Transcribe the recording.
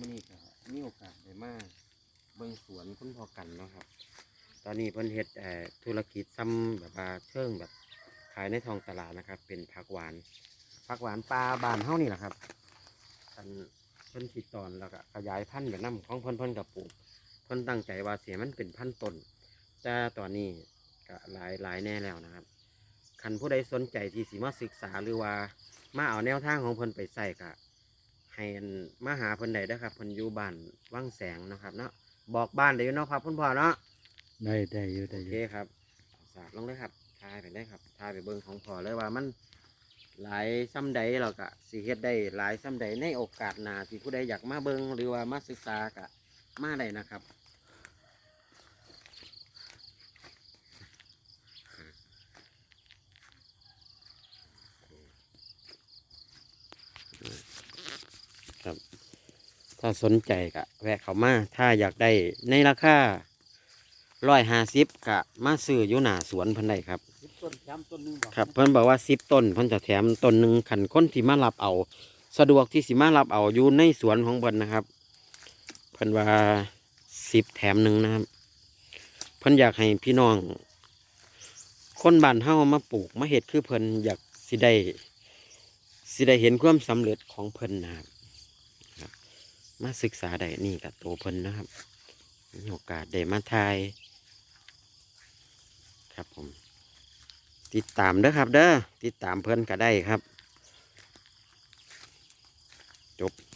มื้อนี้ก็มีโอกาสได้มาเบิ่งสวนคุณพ่อกันเนาะครับ ตอนนี้เพิ่นเฮ็ดเอ่อธุรกิจซ้ำแบบว่าเชิงแบบขายในท้องตลาดนะครับ เป็นผักหวานผักหวานปลาบานเฮานี่แหละครับอันเพิ่นติดตอนแล้วก็ขยายพันธุ์แบบนํของเพิ่นเพิ่นกับปลูกเพิ่นตั้งใจว่าเสียมันเป็นพันธุ์ต้นแต่ตอนนี้ก็หลายหลายแน่แล้วนะครับคันผู้ใดสนใจที่สิมาศึกษาหรือว่ามาเอาแนวทางของเพิ่นไปใส่ก็ ให้อันมาหาเพิ่นได้เด้อครับเพิ่นอยู่บ้านวังแสงนะครับ เนาะบอกบ้านได้อยู่เนาะครับคุณพ่อเนาะได้ได้อยู่ได้โออเคยู่ครับสาดลงเลยครับทายไปได้ครับทายไปเบิ่งของพ่อเลยว่ามันหลายซ้ำใดเราก็สิเฮ็ดได้หลายซ้ำใดในโอกาสหน้าที่ผู้ใดอยากมาเบิ่งหรือว่ามาศึกษาก็มาได้นะครับ ครับ ถ้าสนใจก็แวะเข้ามาถ้าอยากได้ในราคาร้อยห้าสิบก็มาซื้ออยู่หน้าสวนเพิ่นได้ครับสิบต้นแถมต้นหนึงบ่ครับเพิ่นบอกว่าสิบต้นเพิ่นจะแถมต้นหนึ่งขันคนที่มารับเอา สะดวกที่สิมารับเอาอยู่ในสวนของเพิ่นนะครับเพิ่นว่าสิบแถมหนึ่งนะครับเพิ่นอยากให้พี่น้อง คนบ้านเฮามาปลูกมาเฮ็ดคือเพิ่นอยากสิได้สิได้เห็นความสำเร็จของเพิ่นนะครับครับ มาศึกษาได้นี่กับตัวเพิ่นนะครับ มีโอกาสได้มาทายครับผม ติดตามเด้อครับ เด้อติดตามเพิ่นก็ได้ครับ จบ